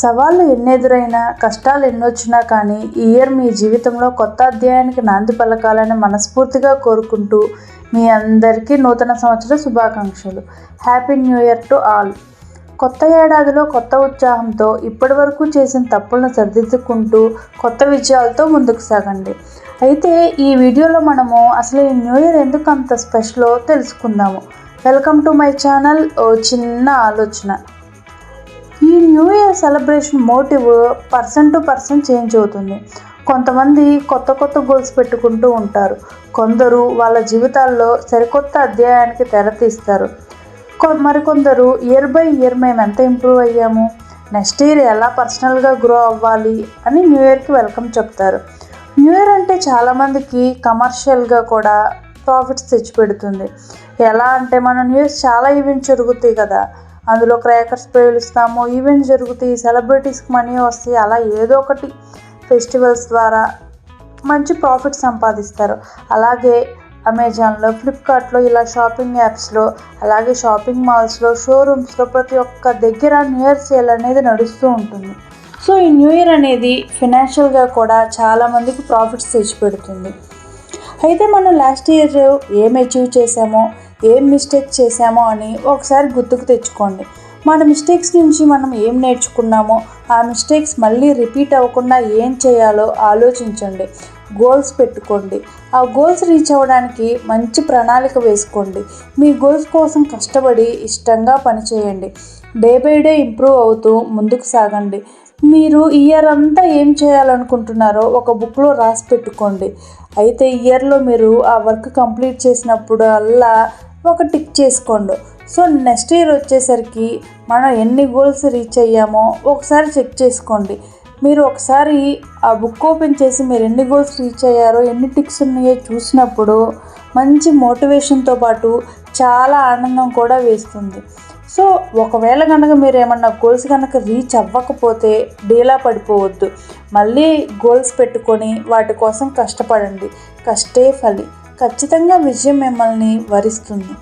సవాళ్ళు ఎన్నెదురైనా కష్టాలు ఎన్నొచ్చినా కానీ ఈ ఇయర్ మీ జీవితంలో కొత్త అధ్యాయానికి నాంది పలకాలని మనస్ఫూర్తిగా కోరుకుంటూ మీ అందరికీ నూతన సంవత్సర శుభాకాంక్షలు. Happy new year to all. కొత్త ఏడాదిలో కొత్త ఉత్సాహంతో ఇప్పటి వరకు చేసిన తప్పులను సరిదిద్దుకుంటూ కొత్త విజయాలతో ముందుకు సాగండి. అయితే ఈ వీడియోలో మనము అసలు ఈ న్యూ ఇయర్ ఎందుకు అంత స్పెషలో తెలుసుకుందాము. వెల్కమ్ టు మై ఛానల్ ఓ చిన్న ఆలోచన. New year celebration motive person to person change అవుతుంది. కొంతమంది కొత్త కొత్త గోల్స్ పెట్టుకుంటూ ఉంటారు. కొందరు వాళ్ళ జీవితాల్లో సరికొత్త అధ్యాయానికి తెరతీస్తారు కొ- మరికొందరు ఇయర్ బై ఇయర్ మేము ఎంత ఇంప్రూవ్ అయ్యాము? నెక్స్ట్ ఇయర్ ఎలా పర్సనల్గా గ్రో అవ్వాలి? అని న్యూ ఇయర్కి వెల్కమ్ చెప్తారు. న్యూ ఇయర్ అంటే చాలామందికి కమర్షియల్గా కూడా ప్రాఫిట్స్ తెచ్చిపెడుతుంది. ఎలా అంటే మన న్యూ ఇయర్స్ చాలా ఈవెంట్స్ జరుగుతాయి కదా. అందులో క్రాకర్స్ పేలుస్తాము ఈవెంట్స్ జరుగుతాయి సెలబ్రిటీస్కి మనీ వస్తాయి అలా ఏదో ఒకటి. ఫెస్టివల్స్ ద్వారా మంచి ప్రాఫిట్ సంపాదిస్తారు. అలాగే అమెజాన్లో ఫ్లిప్కార్ట్లో ఇలా షాపింగ్ యాప్స్లో అలాగే షాపింగ్ మాల్స్లో షోరూమ్స్లో ప్రతి ఒక్క దగ్గర న్యూ ఇయర్ సేల్ అనేది నడుస్తూ ఉంటుంది. సో ఈ న్యూ ఇయర్ అనేది ఫినాన్షియల్గా కూడా చాలామందికి ప్రాఫిట్స్ తెచ్చిపెడుతుంది. అయితే మనం లాస్ట్ ఇయర్ ఏం అచీవ్ చేసామో ఏం మిస్టేక్ చేసామో అని ఒకసారి గుర్తుకు తెచ్చుకోండి. మన మిస్టేక్స్ నుంచి మనం ఏం నేర్చుకున్నామో ఆ మిస్టేక్స్ మళ్ళీ రిపీట్ అవ్వకుండా ఏం చేయాలో ఆలోచించండి. గోల్స్ పెట్టుకోండి. ఆ గోల్స్ రీచ్ అవ్వడానికి మంచి ప్రణాళిక వేసుకోండి. మీ గోల్స్ కోసం కష్టపడి ఇష్టంగా పనిచేయండి. డే బై డే ఇంప్రూవ్ అవుతూ ముందుకు సాగండి. మీరు ఇయర్ అంతా ఏం చేయాలనుకుంటున్నారో ఒక బుక్లో రాసి పెట్టుకోండి. అయితే ఇయర్లో మీరు ఆ వర్క్ కంప్లీట్ చేసినప్పుడు అల్లా ఒక టిక్ చేసుకోండి. సో నెక్స్ట్ ఇయర్ వచ్చేసరికి మనం ఎన్ని గోల్స్ రీచ్ అయ్యామో ఒకసారి చెక్ చేసుకోండి. మీరు ఒకసారి ఆ బుక్ ఓపెన్ చేసి మీరు ఎన్ని గోల్స్ రీచ్ అయ్యారో ఎన్ని టిక్స్ ఉన్నాయో చూసినప్పుడు మంచి మోటివేషన్తో పాటు చాలా ఆనందం కూడా వేస్తుంది. సో ఒకవేళ కనుక మీరు ఏమన్నా గోల్స్ కనుక రీచ్ అవ్వకపోతే డీలా పడిపోవద్దు. మళ్ళీ గోల్స్ పెట్టుకొని వాటి కోసం కష్టపడండి. కష్టే ఫలి. ఖచ్చితంగా విజయం మిమ్మల్ని వరిస్తుంది.